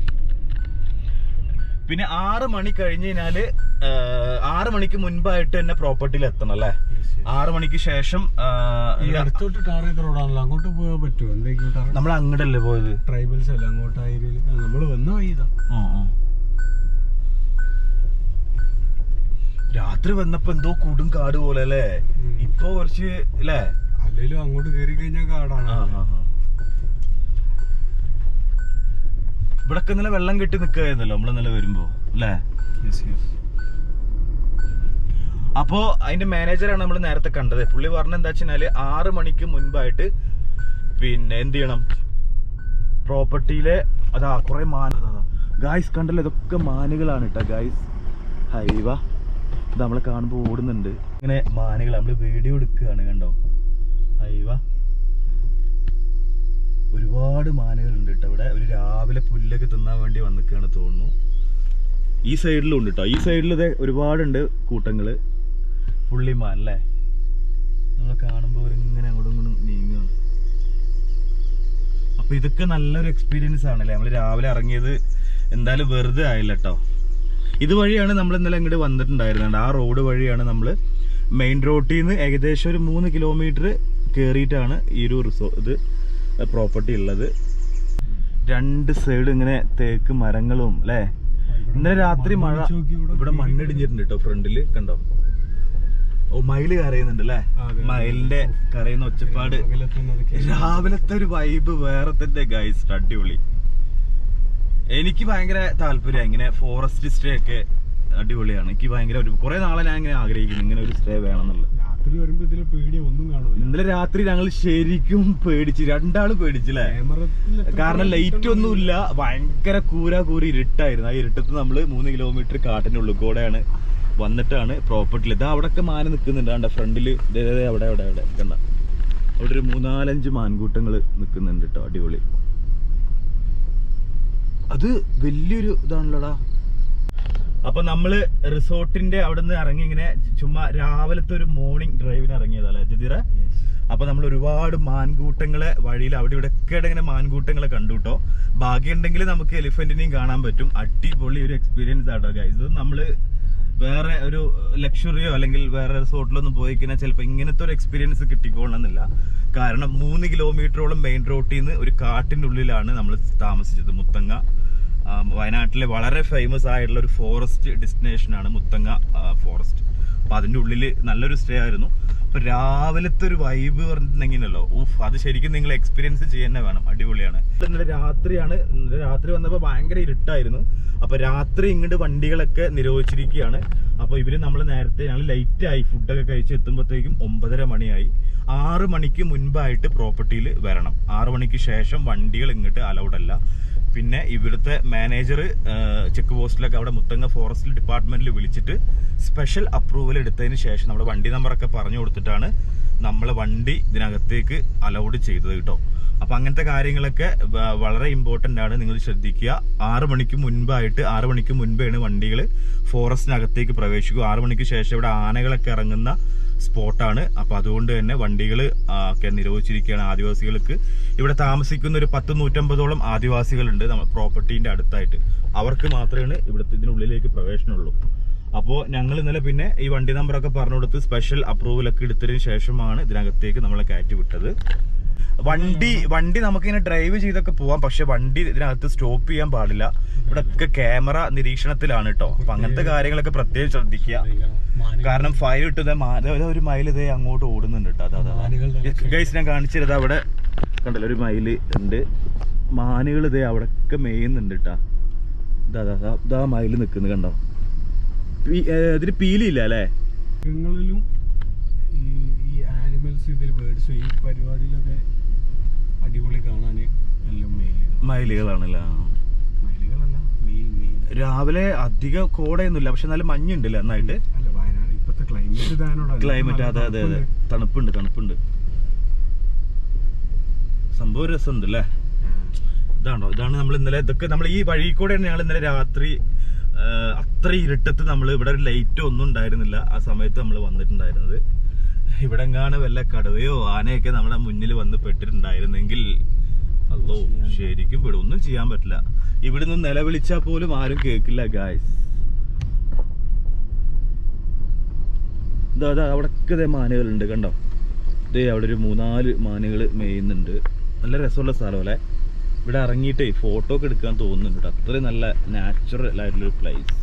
പിന്നെ ആറ് മണി കഴിഞ്ഞ് കഴിഞ്ഞാൽ ആറ് മണിക്ക് മുൻപായിട്ട് തന്നെ പ്രോപ്പർട്ടിയിൽ എത്തണം അല്ലേ. ആറ് മണിക്ക് ശേഷം അടുത്തോട്ട് ടാർ ചെയ്ത റോഡാണല്ലോ അങ്ങോട്ട് പോകാൻ പറ്റുമോ? എന്തെങ്കിലും നമ്മൾ അങ്ങോട്ടല്ലേ പോയത്? ട്രൈബൽസ് അല്ല അങ്ങോട്ട് നമ്മൾ വന്ന വഴി രാത്രി വന്നപ്പോ എന്തോ കൂടും കാട് പോലെ അല്ലേ. ഇപ്പൊ കുറച്ച് അല്ലേ അല്ലെങ്കിലും അങ്ങോട്ട് കയറി കഴിഞ്ഞാൽ കാടാണ്. ഇവിടൊക്കെ ഇന്നലെ വെള്ളം കെട്ടി നിൽക്കുകയായിരുന്നല്ലോ നമ്മൾ ഇന്നലെ വരുമ്പോ അല്ലേ അപ്പോ അതിന്റെ മാനേജറാണ് നമ്മൾ നേരത്തെ കണ്ടത്. പുള്ളി പറഞ്ഞ എന്താ വെച്ചാൽ ആറ് മണിക്ക് മുൻപായിട്ട് പിന്നെ എന്ത് ചെയ്യണം? പ്രോപ്പർട്ടിയിലെ അതാ കുറെ മാന ഗായ്സ് കണ്ടല്ലോ ഇതൊക്കെ മാനുകളാണ് കേട്ടോ ഗായ്സ് ഹൈവ. നമ്മളെ കാണുമ്പോൾ ഓടുന്നുണ്ട്. ഇങ്ങനെ മാനുകൾ നമ്മൾ വീഡിയോ എടുക്കുകയാണ് കണ്ടോ? അയ്യവ ഒരുപാട് മാനുകളുണ്ട് കേട്ടോ ഇവിടെ. ഒരു രാവിലെ പുല്ലൊക്കെ തിന്നാൻ വേണ്ടി വന്നിക്കാണ് തോന്നുന്നു. ഈ സൈഡിലും ഉണ്ട് കേട്ടോ. ഈ സൈഡിൽ ഇതേ ഒരുപാടുണ്ട് കൂട്ടങ്ങൾ പുള്ളിമാൻ അല്ലേ? നമ്മളെ കാണുമ്പോൾ ഇങ്ങനെ അങ്ങോട്ടും ഇങ്ങോട്ടും നീങ്ങുകയാണ് അപ്പൊ ഇതൊക്കെ നല്ലൊരു എക്സ്പീരിയൻസ് ആണല്ലേ? നമ്മൾ രാവിലെ ഇറങ്ങിയത് എന്തായാലും വെറുതെ ആയില്ല കേട്ടോ. ഇതുവഴിയാണ് നമ്മൾ ഇന്നലെ ഇങ്ങോട്ട് വന്നിട്ടുണ്ടായിരുന്നത്. ആ റോഡ് വഴിയാണ് നമ്മൾ മെയിൻ റോഡിൽ നിന്ന് ഏകദേശം ഒരു മൂന്ന് കിലോമീറ്റർ കയറിയിട്ടാണ് ഈ ഒരു റിസോ ഇത് പ്രോപ്പർട്ടി ഉള്ളത്. രണ്ട് സൈഡ് ഇങ്ങനെ തേക്ക് മരങ്ങളും അല്ലേ? ഇന്നലെ രാത്രി മഴ ഇവിടെ മണ്ണിടിഞ്ഞിട്ടുണ്ട് കേട്ടോ ഫ്രണ്ടിൽ കണ്ടോ? ഓ മയിൽ കരയുന്നുണ്ട് അല്ലേ? മയിലിന്റെ കരയുന്ന ഒച്ചപ്പാട്. രാവിലത്തെ ഒരു വൈബ് വേറെ തന്നെ ഗൈസ് അടിപൊളി. എനിക്ക് ഭയങ്കര താല്പര്യം. ഇങ്ങനെ ഫോറസ്റ്റ് സ്റ്റേ ഒക്കെ അടിപൊളിയാണ്. എനിക്ക് ഭയങ്കര ഒരു കുറെ നാളെ ഞാൻ ഇങ്ങനെ ആഗ്രഹിക്കുന്നു. ഇങ്ങനെ ഒരു സ്റ്റേ വേണമെന്നുള്ളത്. രാത്രി വരുമ്പോ ഇതിൽ പേടി ഒന്നും കാണൂല. ഇന്നലെ രാത്രി ഞങ്ങൾ ശരിക്കും പേടിച്ച് രണ്ടാൾ പേടിച്ചില്ലേ? കാരണം ലൈറ്റ് ഒന്നും ഇല്ല. ഭയങ്കര കൂര കൂരി ഇരുട്ടായിരുന്നു. ആ ഇരുട്ടത്ത് നമ്മൾ മൂന്ന് കിലോമീറ്റർ കാട്ടിന്റെ ഉള്ളിൽ കൂടെയാണ് വന്നിട്ടാണ് പ്രോപ്പർട്ടിയിൽ ഇതാ അവിടെയൊക്കെ മാന നിൽക്കുന്നുണ്ട് കണ്ട ഫ്രണ്ടിൽ അവിടെ അവിടെ അവിടെ. കണ്ട. അവിടെ ഒരു മൂന്നാലഞ്ച് മാൻകൂട്ടങ്ങൾ നിൽക്കുന്നുണ്ട് കേട്ടോ അടിപൊളി. അത് വലിയൊരു ഇതാണല്ലോടാ. അപ്പൊ നമ്മൾ റിസോർട്ടിന്റെ അവിടെ നിന്ന് ഇറങ്ങി ഇങ്ങനെ ചുമ്മാ രാവിലത്തെ ഒരു മോർണിംഗ് ഡ്രൈവിന് ഇറങ്ങിയതല്ലേ ജതിറ അപ്പൊ നമ്മൾ ഒരുപാട് മാൻകൂട്ടങ്ങളെ വഴിയിൽ അവിടെ ഇവിടെ ഒക്കെ ഇങ്ങനെ മാൻകൂട്ടങ്ങളെ കണ്ടു കേട്ടോ ഭാഗ്യമുണ്ടെങ്കിൽ നമുക്ക് എലിഫന്റിനെയും കാണാൻ പറ്റും. അടിപൊളി ഒരു എക്സ്പീരിയൻസ് ആട്ടോ ഇത് നമ്മൾ വേറെ ഒരു ലക്ഷറിയോ അല്ലെങ്കിൽ വേറെ റിസോർട്ടിലൊന്നും പോയി കഴിഞ്ഞാൽ ചിലപ്പോൾ ഇങ്ങനത്തെ ഒരു എക്സ്പീരിയൻസ് കിട്ടിക്കോളണമെന്നില്ല കാരണം മൂന്ന് കിലോമീറ്ററോളം മെയിൻ റോട്ടിൽ നിന്ന് ഒരു കാട്ടിന്റെ ഉള്ളിലാണ് നമ്മൾ താമസിച്ചത് മുത്തങ്ങ. വയനാട്ടിലെ വളരെ ഫേമസ് ആയിട്ടുള്ള ഒരു ഫോറസ്റ്റ് ഡെസ്റ്റിനേഷനാണ് മുത്തങ്ങ ഫോറസ്റ്റ് അപ്പോൾ അതിന്റെ ഉള്ളിൽ നല്ലൊരു സ്റ്റേ ആയിരുന്നു. അപ്പോൾ രാവിലത്തെ ഒരു വൈബ് പറഞ്ഞിട്ടുണ്ടെങ്കിലല്ലോ ഊഫ് അത് ശരിക്കും നിങ്ങൾ എക്സ്പീരിയൻസ് ചെയ്യുന്നത് വേണം. അടിപൊളിയാണ്. ഇന്നലെ രാത്രിയാണ് ഇന്നലെ രാത്രി വന്നപ്പോൾ ഭയങ്കര ഇരുട്ടായിരുന്നു. അപ്പോൾ രാത്രി ഇങ്ങോട്ട് വണ്ടികളൊക്കെ നിരോധിച്ചിരിക്കുകയാണ്. അപ്പോൾ ഇവർ നമ്മൾ നേരത്തെ ഞങ്ങൾ ലൈറ്റായി ഫുഡൊക്കെ കഴിച്ച് എത്തുമ്പോഴത്തേക്കും ഒമ്പതര മണിയായി. ആറ് മണിക്ക് മുൻപായിട്ട് പ്രോപ്പർട്ടിയിൽ വരണം. ആറ് മണിക്ക് ശേഷം വണ്ടികൾ ഇങ്ങോട്ട് അലൗഡ് അല്ല. പിന്നെ ഇവിടുത്തെ മാനേജർ ചെക്ക് പോസ്റ്റിലൊക്കെ അവിടെ മുത്തങ്ങ ഫോറസ്റ്റ് ഡിപ്പാർട്ട്മെന്റിൽ വിളിച്ചിട്ട് സ്പെഷ്യൽ അപ്രൂവൽ എടുത്തതിന് ശേഷം നമ്മുടെ വണ്ടി നമ്പറൊക്കെ പറഞ്ഞു കൊടുത്തിട്ടാണ് നമ്മളെ വണ്ടി ഇതിനകത്തേക്ക് അലൗഡ് ചെയ്തത് കേട്ടോ. അപ്പൊ അങ്ങനത്തെ കാര്യങ്ങളൊക്കെ വളരെ ഇമ്പോർട്ടന്റ് ആണ്. നിങ്ങൾ ശ്രദ്ധിക്കുക. ആറ് മണിക്ക് മുൻപായിട്ട് ആറ് മണിക്ക് മുൻപേണ് വണ്ടികൾ ഫോറസ്റ്റിനകത്തേക്ക് പ്രവേശിക്കുക. ആറ് മണിക്ക് ശേഷം ഇവിടെ ആനകളൊക്കെ ഇറങ്ങുന്ന സ്പോട്ടാണ്. അപ്പോൾ അതുകൊണ്ട് തന്നെ വണ്ടികൾ ഒക്കെ നിരോധിച്ചിരിക്കുകയാണ് ആദിവാസികൾക്ക്. ഇവിടെ താമസിക്കുന്ന ഒരു പത്ത് നൂറ്റമ്പതോളം ആദിവാസികളുണ്ട് നമ്മൾ പ്രോപ്പർട്ടീന്റെ അടുത്തായിട്ട്. അവർക്ക് മാത്രമാണ് ഇവിടുത്തെ ഇതിനുള്ളിലേക്ക് പ്രവേശനമുള്ളൂ. അപ്പോൾ ഞങ്ങൾ ഇന്നലെ പിന്നെ ഈ വണ്ടി നമ്പറൊക്കെ പറഞ്ഞു കൊടുത്ത് സ്പെഷ്യൽ അപ്രൂവലൊക്കെ എടുത്തതിന് ശേഷമാണ് ഇതിനകത്തേക്ക് നമ്മളെ കയറ്റി വിട്ടത്. വണ്ടി വണ്ടി നമുക്കിങ്ങനെ ഡ്രൈവ് ചെയ്തൊക്കെ പോവാം. പക്ഷെ വണ്ടി ഇതിനകത്ത് സ്റ്റോപ്പ് ചെയ്യാൻ പാടില്ല. ഇവിടെ ഒക്കെ ക്യാമറ നിരീക്ഷണത്തിലാണ് കേട്ടോ അപ്പൊ അങ്ങനത്തെ കാര്യങ്ങളൊക്കെ പ്രത്യേകം ശ്രദ്ധിക്കുക. കാരണം ഫയൽ ഇട്ടത് ഒരു മൈൽ ഇതേ അങ്ങോട്ട് ഓടുന്നുണ്ട് കേട്ടോ അതാ അതാ ഗൈസ് ഞാൻ കാണിച്ചിരുന്നത് അവിടെ കണ്ടല്ലോ ഒരു മയിൽ ഉണ്ട്. മാനുകൾ ഇതേ അവിടെ ഒക്കെ മേയുന്നുണ്ട് കേട്ടാ ഇതാ ദാ ദാ ഇതാ നിൽക്കുന്നു നിക്കുന്നു കണ്ടോ? ഇതിന് പീലിയില്ല അല്ലേ? മൃഗങ്ങളിലും ഈ ആനിമൽസ് ഇതിൽ ബേർഡ്സ് ഈ പരിപാടിയിലൊക്കെ അടിപൊളി കാണാൻ എല്ലാം മെയിലുകൾ മയിലുകളാണല്ലേ. മെയിലുകളല്ല രാവിലെ അധികം കോടയൊന്നുമില്ല പക്ഷെ നല്ല മഞ്ഞുണ്ടല്ലേ നന്നായിട്ട്? അല്ല വയനാട് ഇപ്പത്തെ ക്ലൈമറ്റ് അതെ അതെ അതെ. തണുപ്പുണ്ട് തണുപ്പുണ്ട്. സംഭവം രസമുണ്ട് അല്ലേ ഇതാണോ? ഇതാണ് നമ്മൾ ഇന്നലെ ഇതൊക്കെ നമ്മൾ ഈ വഴി കൂടെ ഞങ്ങൾ ഇന്നലെ രാത്രി ആ, അത്ര ഇരുട്ടത്ത് നമ്മൾ ഇവിടെ ഒരു ലൈറ്റോ ഒന്നും ഉണ്ടായിരുന്നില്ല. ആ സമയത്ത് നമ്മൾ വന്നിട്ടുണ്ടായിരുന്നത്. ഇവിടെ എങ്ങാണ് വല്ല കടുവയോ ആനയൊക്കെ നമ്മുടെ മുന്നിൽ വന്ന് പെട്ടിട്ടുണ്ടായിരുന്നെങ്കിൽ അല്ലോ ശരിക്കും ഇവിടെ ഒന്നും ചെയ്യാൻ പറ്റില്ല. ഇവിടുന്ന് നിലവിളിച്ചാൽ പോലും ആരും കേൾക്കില്ല ഗായ്സ് ഇതാ അവിടെ അവിടൊക്കെ ഒക്കെ ഇതേ മാനുകളുണ്ട് കണ്ടോ? ഇതേ അവിടെ ഒരു മൂന്നാൽ മാനുകൾ മേയുന്നുണ്ട്. നല്ല രസമുള്ള സ്ഥലമല്ലേ? ഇവിടെ ഇറങ്ങിയിട്ടേ ഫോട്ടോ ഒക്കെ എടുക്കാൻ തോന്നുന്നുണ്ട്. അത്രയും നല്ല നാച്ചുറൽ ആയിട്ടുള്ളൊരു പ്ലേസ്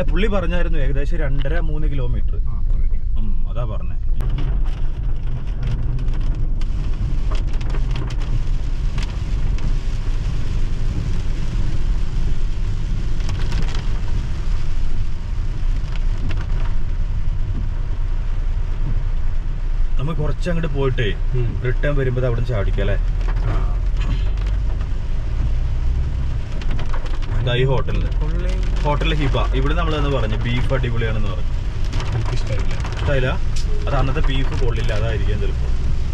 അല്ല പുള്ളി പറഞ്ഞായിരുന്നു ഏകദേശം രണ്ടര മൂന്ന് കിലോമീറ്റർ. അതാ പറഞ്ഞേ. നമുക്ക് കുറച്ച് അങ്ങോട്ട് പോയിട്ടേ റിട്ടേൺ വരുമ്പോൾ അവിടെ ചാടിക്കല്ലേ ഇതാ ഈ ഹോട്ടലിൽ ഹോട്ടൽ ഹിബ. ഇവിടെ നമ്മൾ എന്ന് പറഞ്ഞു ബീഫ് അടിപൊളിയാണെന്ന് പറഞ്ഞു. ഇഷ്ടമായില്ല അത് അന്നത്തെ ബീഫ് കൊള്ളില്ല അതായിരിക്കാം ചിലപ്പോൾ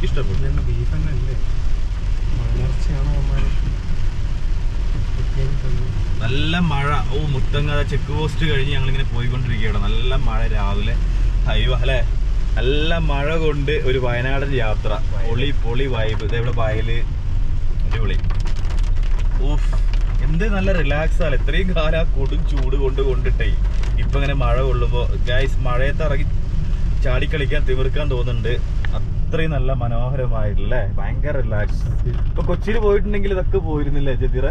ഇഷ്ടപ്പെട്ടു. ബീഫ് തന്നെ. അല്ലേ നല്ല മഴ. ഓ മുത്തങ്ങ ചെക്ക് പോസ്റ്റ് കഴിഞ്ഞ് ഞങ്ങളിങ്ങനെ പോയിക്കൊണ്ടിരിക്കുകയാണ്. നല്ല മഴ രാവിലെ. ഹൈവ അല്ലേ? നല്ല മഴ കൊണ്ട് ഒരു വയനാടൻ യാത്ര. പൊളി പൊളി വൈബ് ഇതേവിടെ വയൽ. അടിപൊളി. ഊഫ് എന്ത് നല്ല റിലാക്സ് ആണ് ഇത്രയും കാലം ആ കൊടും ചൂട് കൊണ്ട് കൊണ്ടിട്ടേ. ഇപ്പൊ ഇങ്ങനെ മഴ കൊള്ളുമ്പോ ഗൈസ് മഴയത്ത് ഇറങ്ങി ചാടിക്കളിക്കാൻ തിമിർക്കാൻ തോന്നുന്നുണ്ട്. അത്രയും നല്ല മനോഹരമായിട്ടല്ലേ ഭയങ്കര റിലാക്സ് ഇപ്പൊ കൊച്ചിയിൽ പോയിട്ടുണ്ടെങ്കിൽ ഇതൊക്കെ പോയിരുന്നില്ലേ ജതിറ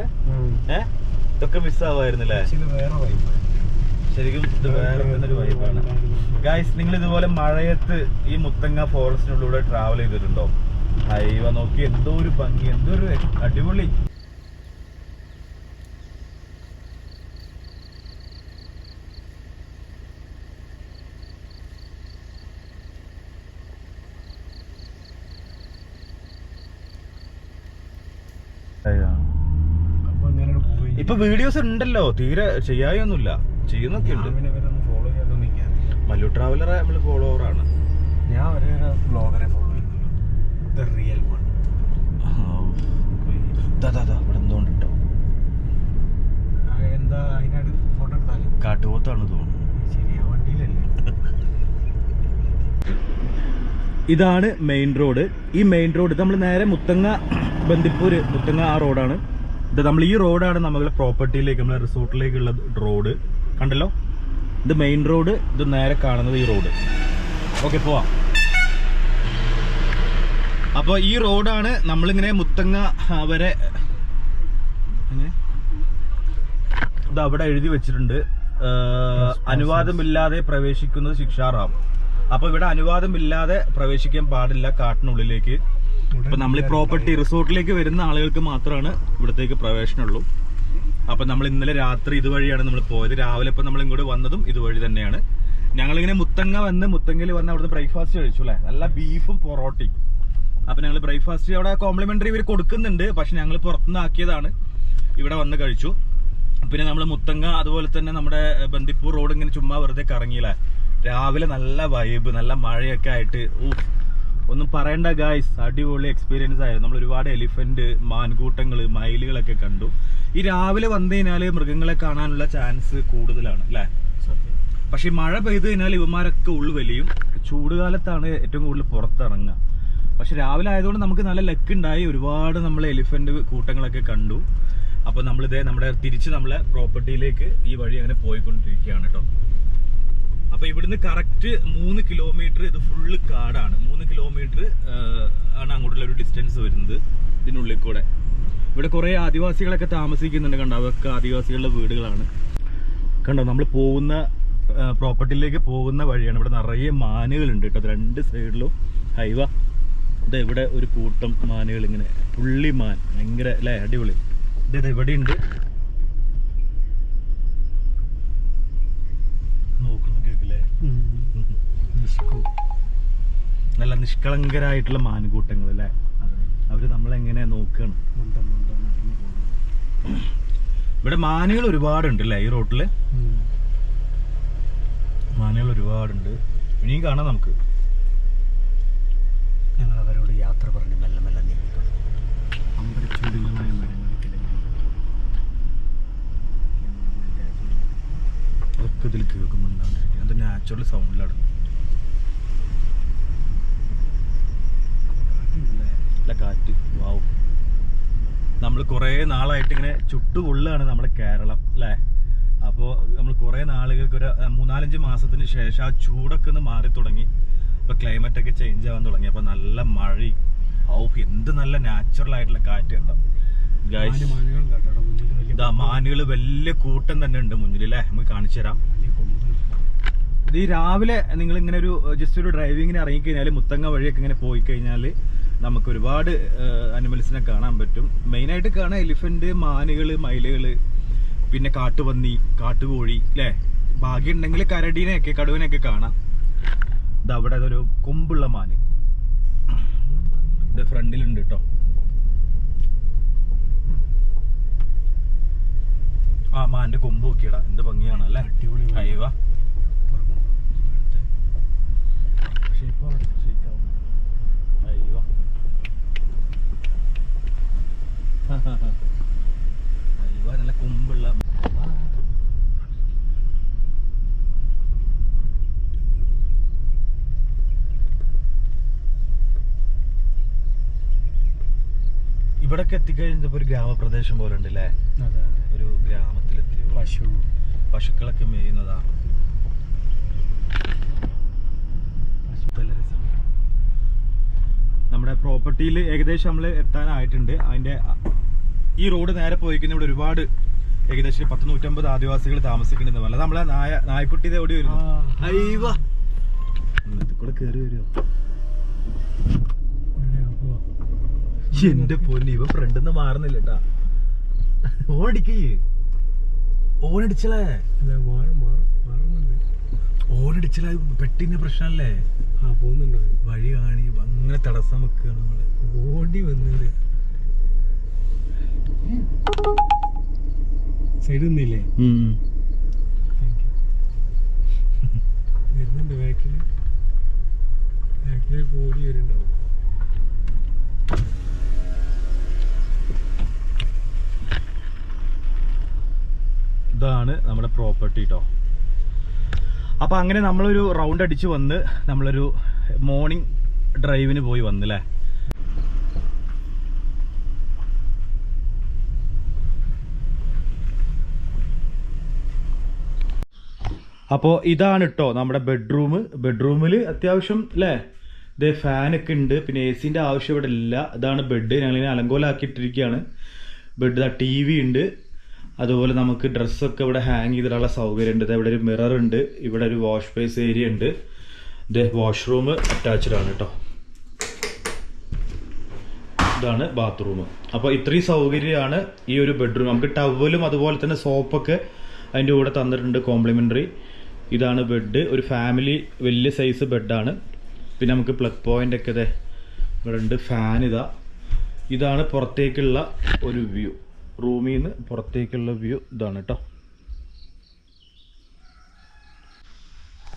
ഏഹ് ഇതൊക്കെ മിസ്സാവായിരുന്നില്ലേ ശരിക്കും ഇത് വേറെ ഒരു വൈബാണ് ഗായ്സ് നിങ്ങൾ ഇതുപോലെ മഴയത്ത് ഈ മുത്തങ്ങ ഫോറസ്റ്റിനുള്ളിലൂടെ ട്രാവൽ ചെയ്തിട്ടുണ്ടോ? ഹൈവ നോക്കി എന്തോ ഒരു ഭംഗി എന്തോ ഒരു അടിപൊളി അപ്പൊ ഇങ്ങനെ പോയി ഇപ്പൊ വീഡിയോസ് ഉണ്ടല്ലോ തീരെ ചെയ്യായൊന്നുമില്ല ചെയ്യുന്നൊക്കെ ഉണ്ട്. മല്ലു ട്രാവലറെ നമ്മൾ ഫോളോവറാണ് ഞാൻ ഒരേ ബ്ലോഗറെ ഫോളോ ചെയ്യുന്നുള്ളൂ. ദ റിയൽ വൺ ഇവിടെ എന്തോണ്ട് കേട്ടോ എന്താ അതിനായിട്ട് ഫോട്ടോ എടുത്താലും? കാട്ടുപോത്താണ് തോന്നുന്നു. ശരിയാ വണ്ടിയിലല്ലേ? ഇതാണ് മെയിൻ റോഡ് ഈ മെയിൻ റോഡ് നമ്മൾ നേരെ മുത്തങ്ങ ബന്ദിപ്പൂര് മുത്തങ്ങ ആ റോഡാണ് ഇത് നമ്മൾ ഈ റോഡാണ് നമ്മളെ പ്രോപ്പർട്ടിയിലേക്ക് നമ്മളെ റിസോർട്ടിലേക്കുള്ള റോഡ്. കണ്ടല്ലോ? ഇത് മെയിൻ റോഡ് ഇത് നേരെ കാണുന്നത് ഈ റോഡ്. ഓക്കെ പോവാം. അപ്പോൾ ഈ റോഡാണ് നമ്മളിങ്ങനെ മുത്തങ്ങ വരെ ഇത് അവിടെ എഴുതി വെച്ചിട്ടുണ്ട്. അനുവാദമില്ലാതെ പ്രവേശിക്കുന്നത് ശിക്ഷാറാം. അപ്പൊ ഇവിടെ അനുവാദമില്ലാതെ പ്രവേശിക്കാൻ പാടില്ല കാട്ടിനുള്ളിലേക്ക്. ഇപ്പൊ നമ്മൾ ഈ പ്രോപ്പർട്ടി റിസോർട്ടിലേക്ക് വരുന്ന ആളുകൾക്ക് മാത്രമാണ് ഇവിടത്തേക്ക് പ്രവേശനമുള്ളൂ. അപ്പൊ നമ്മൾ ഇന്നലെ രാത്രി ഇതുവഴിയാണ് നമ്മൾ പോയത്. രാവിലെ ഇപ്പൊ നമ്മൾ ഇങ്ങോട്ട് വന്നതും ഇതുവഴി തന്നെയാണ്. ഞങ്ങളിങ്ങനെ മുത്തങ്ങ വന്ന് മുത്തങ്ങയിൽ വന്ന് അവിടുന്ന് ബ്രേക്ക്ഫാസ്റ്റ് കഴിച്ചു അല്ലേ? നല്ല ബീഫും പൊറോട്ടയും. അപ്പൊ ഞങ്ങൾ ബ്രേക്ക്ഫാസ്റ്റ് അവിടെ കോംപ്ലിമെന്ററി ഇവർ കൊടുക്കുന്നുണ്ട്. പക്ഷെ ഞങ്ങൾ പുറത്തുനിന്ന് ആക്കിയതാണ്. ഇവിടെ വന്ന് കഴിച്ചു. പിന്നെ നമ്മൾ മുത്തങ്ങ അതുപോലെ തന്നെ നമ്മുടെ ബന്ദിപ്പൂർ റോഡ് ഇങ്ങനെ ചുമ്മാ വെറുതെ കറങ്ങിയില്ല രാവിലെ നല്ല വൈബ് നല്ല മഴയൊക്കെ ആയിട്ട് ഊഫ് ഒന്നും പറയണ്ട ഗായ്സ് അടിപൊളി എക്സ്പീരിയൻസ് ആയിരുന്നു. നമ്മൾ ഒരുപാട് എലിഫന്റ് മാൻകൂട്ടങ്ങൾ മയിലുകളൊക്കെ കണ്ടു. ഈ രാവിലെ വന്നു കഴിഞ്ഞാൽ മൃഗങ്ങളെ കാണാനുള്ള ചാൻസ് കൂടുതലാണ് അല്ലേ? പക്ഷെ മഴ പെയ്ത് കഴിഞ്ഞാൽ ഇവന്മാരൊക്കെ ഉള്ളു വലിയും. ചൂടുകാലത്താണ് ഏറ്റവും കൂടുതൽ പുറത്തിറങ്ങുക. പക്ഷെ രാവിലെ ആയതുകൊണ്ട് നമുക്ക് നല്ല ലക്ക് ഉണ്ടായി. ഒരുപാട് നമ്മൾ എലിഫന്റ് കൂട്ടങ്ങളൊക്കെ കണ്ടു. അപ്പൊ നമ്മളിതേ നമ്മുടെ തിരിച്ച് നമ്മളെ പ്രോപ്പർട്ടിയിലേക്ക് ഈ വഴി അങ്ങനെ പോയിക്കൊണ്ടിരിക്കുകയാണ് കേട്ടോ അപ്പൊ ഇവിടുന്ന് കറക്റ്റ് മൂന്ന് കിലോമീറ്റർ ഇത് ഫുള്ള് കാടാണ്. മൂന്ന് കിലോമീറ്റർ ആണ് അങ്ങോട്ടുള്ള ഒരു ഡിസ്റ്റൻസ് വരുന്നത് ഇതിനുള്ളിൽ കൂടെ. ഇവിടെ കുറെ ആദിവാസികളൊക്കെ താമസിക്കുന്നുണ്ട് കണ്ടോ? അതൊക്കെ ആദിവാസികളുടെ വീടുകളാണ്. കണ്ടോ? നമ്മൾ പോകുന്ന പ്രോപ്പർട്ടിയിലേക്ക് പോകുന്ന വഴിയാണ്. ഇവിടെ നിറയെ മാനുകളുണ്ട് കേട്ടോ. രണ്ട് സൈഡിലും ഹൈവ. ഇത് ഇവിടെ ഒരു കൂട്ടം മാനുകൾ ഇങ്ങനെ പുള്ളി മാൻ. ഭയങ്കര അല്ലേ? അടിപൊളി. ഇത് ഇവിടെ ഉണ്ട് നിഷ്കളങ്കരായിട്ടുള്ള മാനുകൂട്ടങ്ങൾ അല്ലേ അവർ നമ്മളെങ്ങനെ നോക്കണം ഇവിടെ മാനുകൾ ഒരുപാടുണ്ട് അല്ലേ ഈ റോട്ടിൽ മാനുകൾ ഒരുപാടുണ്ട് ഇനിയും കാണാം നമുക്ക് ഞങ്ങൾ അവരോട് യാത്ര പറഞ്ഞ് മെല്ലെ മെല്ലെ നീങ്ങിക്കൊണ്ട് അമ്പരച്ചൂടികളായ മരങ്ങൾക്കിടയിൽ കേൾക്കുമ്പോണ്ടാണ്ടിരിക്കും അത് നാച്ചുറൽ സൗണ്ടിലാണ് നല്ല കാറ്റ്. വാവും നമ്മൾ കുറേ നാളായിട്ട് ഇങ്ങനെ ചുട്ടുകൊള്ളുകയാണ് നമ്മുടെ കേരളം അല്ലേ? അപ്പോൾ നമ്മൾ കുറേ നാളുകൾക്ക് ഒരു മൂന്നാലഞ്ച് മാസത്തിന് ശേഷം ആ ചൂടൊക്കെ ഒന്ന് മാറി തുടങ്ങി. ഇപ്പോൾ ക്ലൈമറ്റ് ഒക്കെ ചേഞ്ച് ആവാൻ തുടങ്ങി. അപ്പോൾ നല്ല മഴയും. ഔ എന്ത് നല്ല നാച്ചുറൽ ആയിട്ടുള്ള കാറ്റ് ഉണ്ടാവും ഇതാ മാനുകൾ വലിയ കൂട്ടം തന്നെ ഉണ്ട് മുന്നിൽ അല്ലേ? നമുക്ക് കാണിച്ചു തരാം. ഇത് രാവിലെ നിങ്ങൾ ഇങ്ങനെ ഒരു ജസ്റ്റ് ഒരു ഡ്രൈവിങ്ങിന് ഇറങ്ങിക്കഴിഞ്ഞാൽ മുത്തങ്ങ വഴിയൊക്കെ ഇങ്ങനെ പോയി കഴിഞ്ഞാൽ നമുക്ക് ഒരുപാട് അനിമൽസിനെ കാണാൻ പറ്റും. മെയിനായിട്ട് കാണാൻ എലിഫന്റ് മാനുകൾ മയിലുകൾ പിന്നെ കാട്ടുപന്നി കാട്ടുകോഴി അല്ലേ ഭാഗ്യമുണ്ടെങ്കിൽ കരടീനെയൊക്കെ കടുവനെയൊക്കെ കാണാം. ഇത് അവിടെ അതൊരു കൊമ്പുള്ള മാന്. ഇത് ഫ്രണ്ടിലുണ്ട് കേട്ടോ ആ മാന്റെ കൊമ്പ് നോക്കിയടാ. എന്ത് ഭംഗിയാണ് അല്ലേ അടിപൊളി പക്ഷേ ഇപ്പൊ അവിടെ ശരിക്കാവും. അയ്യോ അയ്യോ നല്ല കൊമ്പുള്ള ഇവിടൊക്കെ എത്തിക്കഴിഞ്ഞപ്പോ ഒരു ഗ്രാമപ്രദേശം പോലെ ഉണ്ട് അല്ലേ അതെ, അതെ. ഒരു ഗ്രാമത്തിലെത്തി പശു. പശുക്കളൊക്കെ മേയുന്നതാ പശു നല്ല രസം. നമ്മുടെ പ്രോപ്പർട്ടിയിൽ ഏകദേശം നമ്മൾ എത്താനായിട്ടുണ്ട്. അതിന്റെ ഈ റോഡ് നേരെ പോയിക്കുന്ന ഇവിടെ ഒരുപാട് ഏകദേശം പത്ത് നൂറ്റമ്പത് ആദിവാസികൾ താമസിക്കുന്നുണ്ട്. അല്ല നമ്മളെ നായ നായ്ക്കുട്ടി ഇത് എവിടെ വരുന്നു. കൂടെ കയറി വരുമോ എന്റെ പൊന്നി ഇവ ഫ്രണ്ട് നിന്ന് മാറുന്നില്ല കേട്ടാ ഓടിക്കേ ഓടിച്ചലേ അതെ, മാറും മാറും മാറുന്നുണ്ട് ഓടിച്ചല പെട്ടിന്റെ പ്രശ്നല്ലേ? ആ പോകുന്നുണ്ടോ. വഴി കാണി അങ്ങനെ തടസ്സം വെക്കുകയാണ് നമ്മൾ. ഓടി വന്നത് സൈഡ് നിന്നില്ലേ? വരുന്നുണ്ട് ബാക്കിൽ ബാക്കിലേക്ക് ഓടി വരുന്നുണ്ടാവും. ഇതാണ് നമ്മുടെ പ്രോപ്പർട്ടി കേട്ടോ അപ്പോൾ അങ്ങനെ നമ്മളൊരു റൗണ്ട് അടിച്ച് വന്ന് നമ്മളൊരു മോർണിംഗ് ഡ്രൈവിന് പോയി വന്നില്ലേ? അപ്പോൾ ഇതാണ് കേട്ടോ നമ്മുടെ ബെഡ്റൂം ബെഡ്റൂമിൽ അത്യാവശ്യം അല്ലേ ഇതേ ഫാനൊക്കെ ഉണ്ട്. പിന്നെ എ സിന്റെ ആവശ്യം ഇവിടെ ഇല്ല. ഇതാണ് ബെഡ് ഞങ്ങളിങ്ങനെ അലങ്കോലാക്കിയിട്ടിരിക്കുകയാണ്. ബെഡ് ടി വി ഉണ്ട്. അതുപോലെ നമുക്ക് ഡ്രസ്സൊക്കെ ഇവിടെ ഹാങ് ചെയ്തിട്ടുള്ള സൗകര്യം ഉണ്ട് ഇവിടെ ഒരു മിറർ ഉണ്ട്. ഇവിടെ ഒരു വാഷ് ബേസ് ഏരിയ ഉണ്ട്. ഇത് വാഷ്റൂം അറ്റാച്ച്ഡ് ആണ് കേട്ടോ ഇതാണ് ബാത്റൂം അപ്പോൾ ഇത്രയും സൗകര്യമാണ് ഈ ഒരു ബെഡ്റൂം നമുക്ക് ടവലും അതുപോലെ തന്നെ സോപ്പൊക്കെ അതിന്റെ കൂടെ തന്നിട്ടുണ്ട് കോംപ്ലിമെന്ററി ഇതാണ് ബെഡ് ഒരു ഫാമിലി വലിയ സൈസ് ബെഡാണ് പിന്നെ നമുക്ക് പ്ലഗ് പോയിന്റ് ഒക്കെ ഇവിടെ ഉണ്ട്. ഫാൻ ഇതാ. ഇതാണ് പുറത്തേക്കുള്ള ഒരു വ്യൂ റൂമിൽ നിന്ന് പുറത്തേക്കുള്ള വ്യൂ ഇതാണ് കേട്ടോ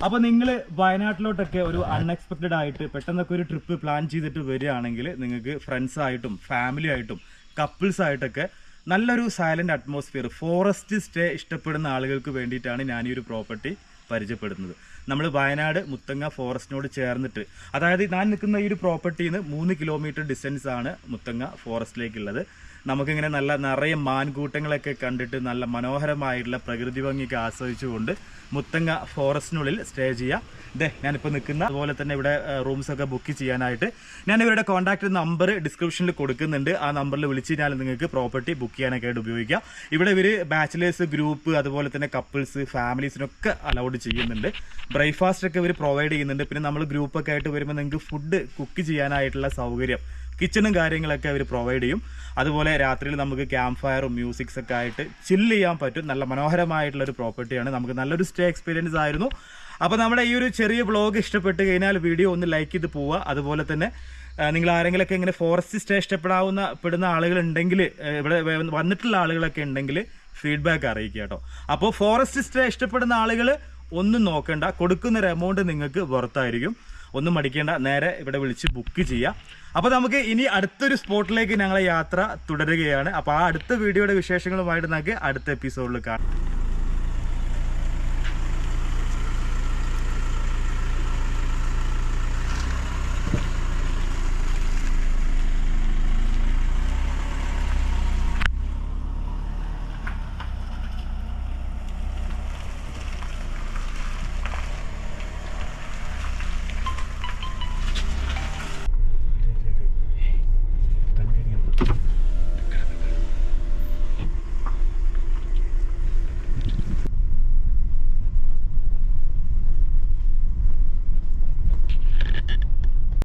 അപ്പോൾ നിങ്ങൾ വയനാട്ടിലോട്ടൊക്കെ ഒരു അൺഎക്സ്പെക്റ്റഡ് ആയിട്ട് പെട്ടെന്നൊക്കെ ഒരു ട്രിപ്പ് പ്ലാൻ ചെയ്തിട്ട് വരികയാണെങ്കിൽ നിങ്ങൾക്ക് ഫ്രണ്ട്സ് ആയിട്ടും ഫാമിലി ആയിട്ടും കപ്പിൾസ് ആയിട്ടൊക്കെ നല്ലൊരു സൈലന്റ് അറ്റ്മോസ്ഫിയർ ഫോറസ്റ്റ് സ്റ്റേ ഇഷ്ടപ്പെടുന്ന ആളുകൾക്ക് വേണ്ടിയിട്ടാണ് ഞാൻ ഈ ഒരു പ്രോപ്പർട്ടി പരിചയപ്പെടുന്നത്. നമ്മൾ വയനാട് മുത്തങ്ങ ഫോറസ്റ്റിനോട് ചേർന്നിട്ട് അതായത് ഞാൻ നിൽക്കുന്ന ഈ ഒരു പ്രോപ്പർട്ടിയിൽ നിന്ന് മൂന്ന് കിലോമീറ്റർ ഡിസ്റ്റൻസ് ആണ് മുത്തങ്ങ ഫോറസ്റ്റിലേക്കുള്ളത് നമുക്കിങ്ങനെ നല്ല നിറയെ മാൻകൂട്ടങ്ങളൊക്കെ കണ്ടിട്ട് നല്ല മനോഹരമായിട്ടുള്ള പ്രകൃതി ഭംഗിയൊക്കെ ആസ്വദിച്ചുകൊണ്ട് മുത്തങ്ങ ഫോറസ്റ്റിനുള്ളിൽ സ്റ്റേ ചെയ്യാം. ഇതേ ഞാനിപ്പോൾ നിൽക്കുന്ന അതുപോലെ തന്നെ ഇവിടെ റൂംസൊക്കെ ബുക്ക് ചെയ്യാനായിട്ട് ഞാൻ ഇവരുടെ കോൺടാക്ട് നമ്പർ ഡിസ്ക്രിപ്ഷനിൽ കൊടുക്കുന്നുണ്ട്. ആ നമ്പറിൽ വിളിച്ച് കഴിഞ്ഞാൽ നിങ്ങൾക്ക് പ്രോപ്പർട്ടി ബുക്ക് ചെയ്യാനൊക്കെ ആയിട്ട് ഉപയോഗിക്കാം. ഇവിടെ ഇവർ ബാച്ചിലേഴ്സ് ഗ്രൂപ്പ് അതുപോലെ തന്നെ കപ്പിൾസ് ഫാമിലീസിനൊക്കെ അലൗഡ് ചെയ്യുന്നുണ്ട്. ബ്രേക്ക്ഫാസ്റ്റ് ഒക്കെ ഇവർ പ്രൊവൈഡ് ചെയ്യുന്നുണ്ട്. പിന്നെ നമ്മൾ ഗ്രൂപ്പൊക്കെ ആയിട്ട് വരുമ്പോൾ നിങ്ങൾക്ക് ഫുഡ് കുക്ക് ചെയ്യാനായിട്ടുള്ള സൗകര്യം കിച്ചണും കാര്യങ്ങളൊക്കെ അവർ പ്രൊവൈഡ് ചെയ്യും. അതുപോലെ രാത്രിയിൽ നമുക്ക് ക്യാമ്പ് ഫയറും മ്യൂസിക്സ് ഒക്കെ ആയിട്ട് ചില്ല് ചെയ്യാൻ പറ്റും. നല്ല മനോഹരമായിട്ടുള്ള ഒരു പ്രോപ്പർട്ടിയാണ് നമുക്ക് നല്ലൊരു സ്റ്റേ എക്സ്പീരിയൻസ് ആയിരുന്നു. അപ്പോൾ നമ്മുടെ ഈ ഒരു ചെറിയ ബ്ലോഗ് ഇഷ്ടപ്പെട്ട് കഴിഞ്ഞാൽ വീഡിയോ ഒന്ന് ലൈക്ക് ചെയ്ത് പോവുക. അതുപോലെ തന്നെ നിങ്ങൾ ആരെങ്കിലൊക്കെ ഇങ്ങനെ ഫോറസ്റ്റ് സ്റ്റേ ഇഷ്ടപ്പെടാവുന്ന പെടുന്ന ആളുകളുണ്ടെങ്കിൽ ഇവിടെ വന്നിട്ടുള്ള ആളുകളൊക്കെ ഉണ്ടെങ്കിൽ ഫീഡ്ബാക്ക് അറിയിക്കുക കേട്ടോ. അപ്പോൾ ഫോറസ്റ്റ് സ്റ്റേ ഇഷ്ടപ്പെടുന്ന ആളുകൾ ഒന്നും നോക്കണ്ട. കൊടുക്കുന്നൊരു എമൗണ്ട് നിങ്ങൾക്ക് പുറത്തായിരിക്കും ഒന്നും മടിക്കേണ്ട. നേരെ ഇവിടെ വിളിച്ച് ബുക്ക് ചെയ്യാം. അപ്പോൾ നമുക്ക് ഇനി അടുത്തൊരു സ്പോട്ടിലേക്ക് ഞങ്ങളെ യാത്ര തുടരുകയാണ്. അപ്പോൾ ആ അടുത്ത വീഡിയോയുടെ വിശേഷങ്ങളുമായിട്ട് നമുക്ക് അടുത്ത എപ്പിസോഡിൽ കാണാം.